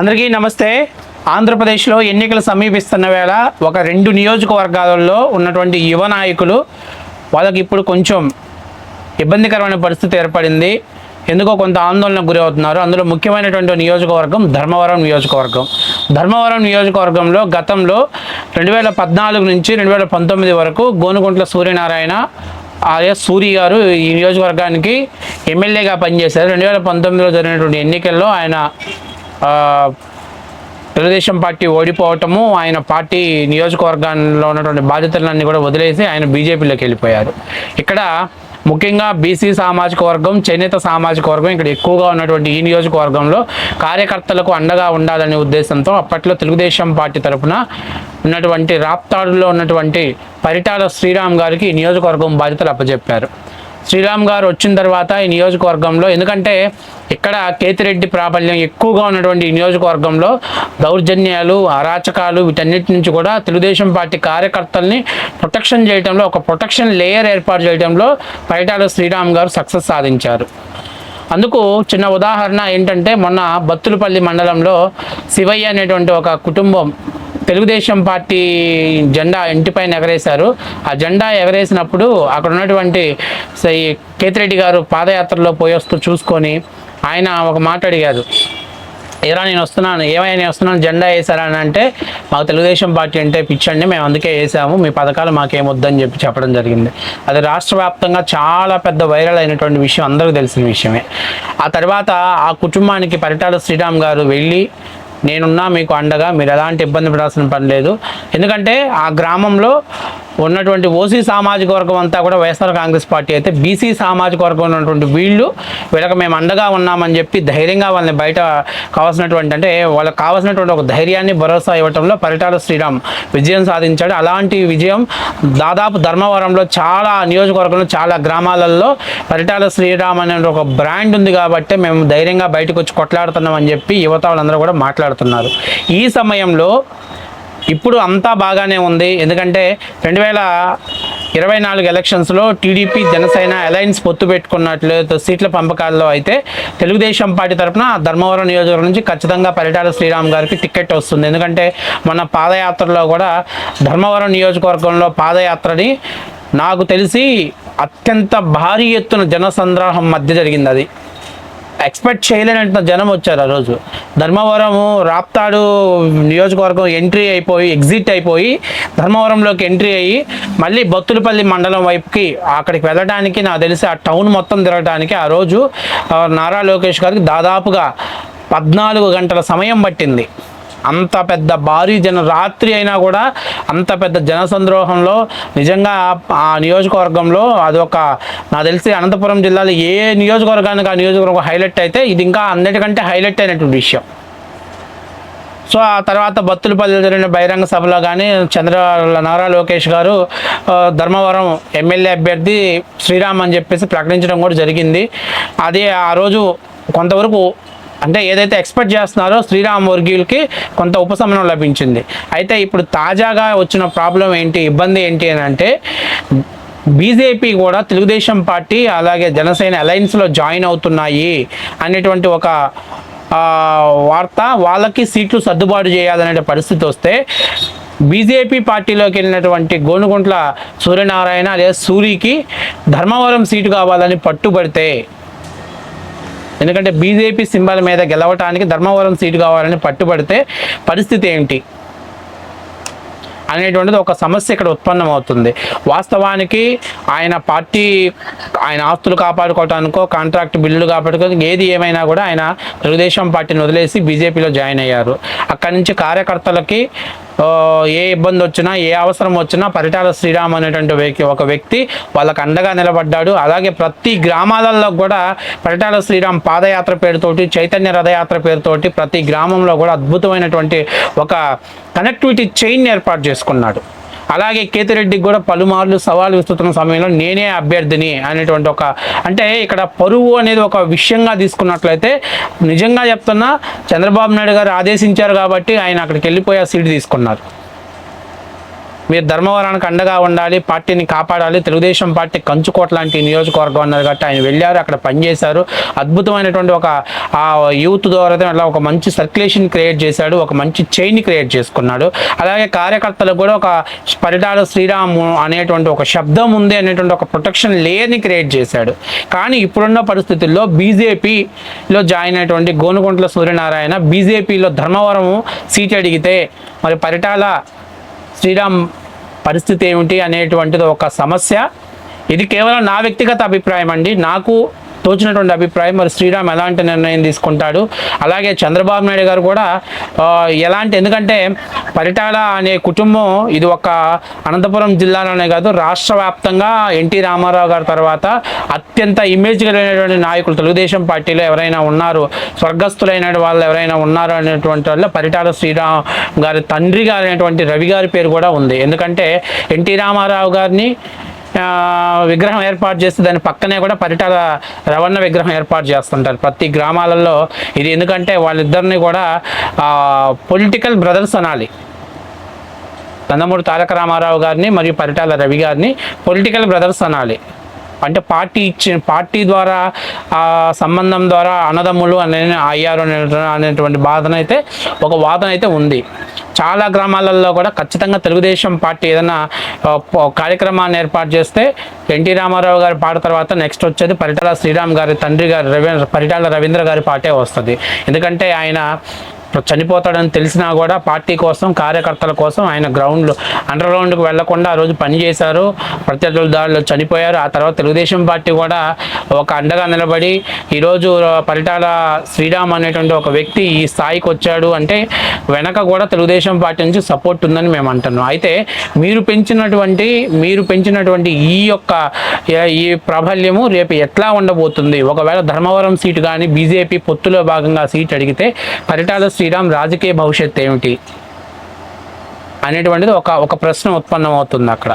అందరికీ నమస్తే. ఆంధ్రప్రదేశ్లో ఎన్నికలు సమీపిస్తున్న వేళ ఒక రెండు నియోజకవర్గాలలో ఉన్నటువంటి యువ నాయకులు వాళ్ళకి ఇప్పుడు కొంచెం ఇబ్బందికరమైన పరిస్థితి ఏర్పడింది. ఎందుకో కొంత ఆందోళనకు గురి అవుతున్నారు. అందులో ముఖ్యమైనటువంటి నియోజకవర్గం ధర్మవరం నియోజకవర్గం. ధర్మవరం నియోజకవర్గంలో గతంలో రెండు వేల పద్నాలుగు నుంచి రెండు వేల పంతొమ్మిది వరకు గోనుగుంట్ల సూర్యనారాయణ ఆర్య సూరి గారు ఈ నియోజకవర్గానికి ఎమ్మెల్యేగా పనిచేశారు. రెండు వేల పంతొమ్మిదిలో జరిగినటువంటి ఎన్నికల్లో ఆయన తెలుగుదేశం పార్టీ ఓడిపోవటము ఆయన పార్టీ నియోజకవర్గాల్లో ఉన్నటువంటి బాధ్యతలన్నీ కూడా వదిలేసి ఆయన బీజేపీలోకి వెళ్ళిపోయారు. ఇక్కడ ముఖ్యంగా బీసీ సామాజిక వర్గం చేనేత సామాజిక వర్గం ఇక్కడ ఎక్కువగా ఉన్నటువంటి ఈ నియోజకవర్గంలో కార్యకర్తలకు అండగా ఉండాలనే ఉద్దేశంతో అప్పట్లో తెలుగుదేశం పార్టీ తరఫున ఉన్నటువంటి రాప్తాడులో ఉన్నటువంటి పరిటాల శ్రీరామ్ గారికి ఈ నియోజకవర్గం బాధ్యతలు అప్పచెప్పారు శ్రీరామ్ గారు వచ్చిన తర్వాత ఈ నియోజకవర్గంలో ఎందుకంటే ఇక్కడ కేతిరెడ్డి ప్రాబల్యం ఎక్కువగా ఉన్నటువంటి ఈ నియోజకవర్గంలో దౌర్జన్యాలు అరాచకాలు వీటన్నిటి నుంచి కూడా తెలుగుదేశం పార్టీ కార్యకర్తల్ని ప్రొటెక్షన్ చేయడంలో ఒక ప్రొటెక్షన్ లేయర్ ఏర్పాటు చేయడంలో పైటాల శ్రీరామ్ గారు సక్సెస్ సాధించారు. అందుకు చిన్న ఉదాహరణ ఏంటంటే మొన్న బత్తులపల్లి మండలంలో శివయ్య అనేటువంటి ఒక కుటుంబం తెలుగుదేశం పార్టీ జెండా ఇంటిపైన ఎగరేశారు. ఆ జెండా ఎగరేసినప్పుడు అక్కడ ఉన్నటువంటి సై కేతిరెడ్డి గారు పాదయాత్రలో పోయి వస్తూ చూసుకొని ఆయన ఒక మాట అడిగారు. ఏరా నేను వస్తున్నాను ఏమైనా నేను వస్తున్నాను జెండా వేసారా అని అంటే మాకు తెలుగుదేశం పార్టీ అంటే పిచ్చండి మేము అందుకే వేసాము మీ పథకాలు మాకేం వద్దని చెప్పి చెప్పడం జరిగింది. అది రాష్ట్ర వ్యాప్తంగా చాలా పెద్ద వైరల్ అయినటువంటి విషయం అందరికీ తెలిసిన విషయమే. ఆ తర్వాత ఆ కుటుంబానికి పరిటాల శ్రీరామ్ గారు వెళ్ళి నేనున్నా మీకు అండగా మీరు ఎలాంటి ఇబ్బంది పడాల్సిన పని లేదు. ఎందుకంటే ఆ గ్రామంలో ఉన్నటువంటి ఓసీ సామాజిక వర్గం అంతా కూడా వైఎస్ఆర్ కాంగ్రెస్ పార్టీ అయితే బీసీ సామాజిక వర్గం ఉన్నటువంటి వీళ్ళు వీళ్ళకి మేము అండగా ఉన్నామని చెప్పి ధైర్యంగా వాళ్ళని బయట కావాల్సినటువంటి అంటే వాళ్ళకి కావాల్సినటువంటి ఒక ధైర్యాన్ని భరోసా ఇవ్వటంలో పరిటాల శ్రీరామ్ విజయం సాధించాడు. అలాంటి విజయం దాదాపు ధర్మవరంలో చాలా నియోజకవర్గంలో చాలా గ్రామాలలో పరిటాల శ్రీరామ్ అనే ఒక బ్రాండ్ ఉంది కాబట్టి మేము ధైర్యంగా బయటకు వచ్చి కొట్లాడుతున్నామని చెప్పి యువత వాళ్ళందరూ కూడా మాట్లాడుతున్నారు. ఈ సమయంలో ఇప్పుడు అంతా బాగానే ఉంది. ఎందుకంటే రెండు వేల ఇరవై నాలుగు ఎలక్షన్స్లో టీడీపీ జనసేన అలయన్స్ పొత్తు పెట్టుకున్నట్లు సీట్ల పంపకాల్లో అయితే తెలుగుదేశం పార్టీ తరఫున ధర్మవరం నియోజకవర్గం నుంచి ఖచ్చితంగా పరిటాల శ్రీరామ్ గారికి టికెట్ వస్తుంది. ఎందుకంటే మన పాదయాత్రలో కూడా ధర్మవరం నియోజకవర్గంలో పాదయాత్రని నాకు తెలిసి అత్యంత భారీ ఎత్తున జనసంద్రాహం మధ్య జరిగింది అది. ఎక్స్పెక్ట్ చేయలేనంత జనం వచ్చారు ఆ రోజు. ధర్మవరము రాప్తాడు నియోజకవర్గం ఎంట్రీ అయిపోయి ఎగ్జిట్ అయిపోయి ధర్మవరంలోకి ఎంట్రీ అయ్యి మళ్ళీ బొత్తులపల్లి మండలం వైపుకి అక్కడికి వెళ్ళడానికి నాకు తెలిసి ఆ టౌన్ మొత్తం తిరగడానికి ఆ రోజు నారా లోకేష్ గారికి దాదాపుగా పద్నాలుగు గంటల సమయం పట్టింది. అంత పెద్ద భారీ జన రాత్రి అయినా కూడా అంత పెద్ద జనసంద్రోహంలో నిజంగా ఆ నియోజకవర్గంలో అదొక నాకు తెలిసి అనంతపురం జిల్లాలో ఏ నియోజకవర్గానికి ఆ నియోజకవర్గం హైలైట్ అయితే ఇది ఇంకా అన్నిటికంటే హైలైట్ అయినటువంటి విషయం. సో ఆ తర్వాత బత్తులపల్లి జరిగిన బహిరంగ సభలో కానీ చంద్ర నారా లోకేష్ గారు ధర్మవరం ఎమ్మెల్యే అభ్యర్థి శ్రీరామ్ అని చెప్పేసి ప్రకటించడం కూడా జరిగింది. అది ఆ రోజు కొంతవరకు అంటే ఏదైతే ఎక్స్పెక్ట్ చేస్తున్నారో శ్రీరామ్ వర్గీయులకి కొంత ఉపశమనం లభించింది. అయితే ఇప్పుడు తాజాగా వచ్చిన ప్రాబ్లం ఏంటి ఇబ్బంది ఏంటి అని అంటే బీజేపీ కూడా తెలుగుదేశం పార్టీ అలాగే జనసేన అలయన్స్లో జాయిన్ అవుతున్నాయి అనేటువంటి ఒక వార్త వాళ్ళకి సీట్లు సర్దుబాటు చేయాలనే పరిస్థితి వస్తే బీజేపీ పార్టీలోకి వెళ్ళినటువంటి గోనుగుంట్ల సూర్యనారాయణ లేదా సూరికి ధర్మవరం సీటు కావాలని పట్టుబడితే ఎందుకంటే బీజేపీ సింబల్ మీద గెలవటానికి ధర్మవరం సీటు కావాలని పట్టుబడితే పరిస్థితి ఏంటి అనేటువంటిది ఒక సమస్య ఇక్కడ ఉత్పన్నమవుతుంది. వాస్తవానికి ఆయన పార్టీ ఆయన ఆస్తులు కాపాడుకోవటానికో కాంట్రాక్ట్ బిల్లులు కాపాడుకోవడానికి ఏది ఏమైనా కూడా ఆయన తెలుగుదేశం పార్టీని వదిలేసి బీజేపీలో జాయిన్ అయ్యారు. అక్కడి నుంచి కార్యకర్తలకి ఏ ఇబ్బంది వచ్చినా ఏ అవసరం వచ్చినా పరిటాల శ్రీరామ్ అనేటువంటి వ్యక్తి ఒక వ్యక్తి వాళ్ళకు అండగా నిలబడ్డాడు. అలాగే ప్రతి గ్రామాలలో కూడా పరిటాల శ్రీరామ్ పాదయాత్ర పేరుతోటి చైతన్య రథయాత్ర పేరుతోటి ప్రతి గ్రామంలో కూడా అద్భుతమైనటువంటి ఒక కనెక్టివిటీ చైన్ ఏర్పాటు చేసుకున్నాడు. అలాగే కేతిరెడ్డికి కూడా పలుమార్లు సవాలు విస్తున్న సమయంలో నేనే అభ్యర్థిని అనేటువంటి ఒక అంటే ఇక్కడ పరువు అనేది ఒక విషయంగా తీసుకున్నట్లయితే నిజంగా చెప్తున్నా చంద్రబాబు నాయుడు గారు ఆదేశించారు కాబట్టి ఆయన అక్కడికి వెళ్ళిపోయి ఆ సీటు తీసుకున్నారు. మీరు ధర్మవరానికి అండగా ఉండాలి పార్టీని కాపాడాలి. తెలుగుదేశం పార్టీ కంచుకోట లాంటి నియోజకవర్గం అన్నారు కాబట్టి ఆయన వెళ్ళారు అక్కడ పనిచేశారు. అద్భుతమైనటువంటి ఒక ఆ యూత్ ద్వారా అట్లా ఒక మంచి సర్క్యులేషన్ క్రియేట్ చేశాడు ఒక మంచి చైన్ క్రియేట్ చేసుకున్నాడు. అలాగే కార్యకర్తలకు కూడా ఒక పరిటాల శ్రీరాము అనేటువంటి ఒక శబ్దం ఉంది అనేటువంటి ఒక ప్రొటెక్షన్ లేయర్ని క్రియేట్ చేశాడు. కానీ ఇప్పుడున్న పరిస్థితుల్లో బీజేపీలో జాయిన్ అయినటువంటి గోనుగుంట్ల సూర్యనారాయణ బీజేపీలో ధర్మవరం సీట్ అడిగితే మరి పరిటాల శ్రీరామ్ పరిస్థితి ఏమిటి అనేటువంటిది ఒక సమస్య. ఇది కేవలం నా వ్యక్తిగత అభిప్రాయం అండి నాకు తోచినటువంటి అభిప్రాయం. మరి శ్రీరామ్ ఎలాంటి నిర్ణయం తీసుకుంటాడు? అలాగే చంద్రబాబు నాయుడు గారు కూడా ఎలాంటి ఎందుకంటే పరిటాల అనే కుటుంబం ఇది ఒక అనంతపురం జిల్లాలోనే కాదు రాష్ట్ర వ్యాప్తంగా ఎన్టీ రామారావు గారి తర్వాత అత్యంత ఇమేజ్ కలిగినటువంటి నాయకులు. తెలుగుదేశం పార్టీలో ఎవరైనా ఉన్నారు స్వర్గస్థులైన వాళ్ళు ఎవరైనా ఉన్నారు అనేటువంటి వాళ్ళు పరిటాల శ్రీరామ్ గారి తండ్రి గారు అనేటువంటి రవి గారి పేరు కూడా ఉంది. ఎందుకంటే ఎన్టీ రామారావు గారిని విగ్రహం ఏర్పాటు చేసి దాని పక్కనే కూడా పరిటాల రవణ విగ్రహం ఏర్పాటు చేస్తుంటారు. ప్రతి గ్రామాలలో ఇది ఎందుకంటే వాళ్ళిద్దరిని కూడా పొలిటికల్ బ్రదర్స్ అనాలి. నందమూరి తారక రామారావు గారిని మరియు పరిటాల రవి గారిని పొలిటికల్ బ్రదర్స్ అనాలి. అంటే పార్టీ ఇచ్చిన పార్టీ ద్వారా ఆ సంబంధం ద్వారా అన్నదమ్ములు అనే అయ్యారు అనే అనేటువంటి బాధన అయితే ఒక వాదన అయితే ఉంది. చాలా గ్రామాలలో కూడా ఖచ్చితంగా తెలుగుదేశం పార్టీ ఏదైనా కార్యక్రమాన్ని ఏర్పాటు చేస్తే ఎన్టీ రామారావు గారి పాట తర్వాత నెక్స్ట్ వచ్చేది పరిటాల శ్రీరామ్ గారి తండ్రి గారి రవీంద్ర పరిటాల రవీంద్ర గారి పాటే వస్తుంది. ఎందుకంటే ఆయన చనిపోతాడని తెలిసినా కూడా పార్టీ కోసం కార్యకర్తల కోసం ఆయన గ్రౌండ్లో అండర్గ్రౌండ్కి వెళ్ళకుండా ఆ రోజు పనిచేశారు ప్రత్యర్థుల దాడిలో చనిపోయారు. ఆ తర్వాత తెలుగుదేశం పార్టీ కూడా ఒక అండగా నిలబడి ఈరోజు పరిటాల శ్రీరామ్ అనేటువంటి ఒక వ్యక్తి ఈ స్థాయికి వచ్చాడు అంటే వెనక కూడా తెలుగుదేశం పార్టీ నుంచి సపోర్ట్ ఉందని మేము అంటున్నాం. అయితే మీరు పెంచినటువంటి మీరు పెంచినటువంటి ఈ యొక్క ఈ ప్రాబల్యము రేపు ఎట్లా ఉండబోతుంది? ఒకవేళ ధర్మవరం సీటు కానీ బీజేపీ పొత్తులో భాగంగా సీట్ అడిగితే పరిటాల శ్రీరామ్ రాజకీయ భవిష్యత్ ఏమిటి? అనేటువంటిది ఒక ఒక ప్రశ్న ఉత్పన్నమవుతుంది అక్కడ.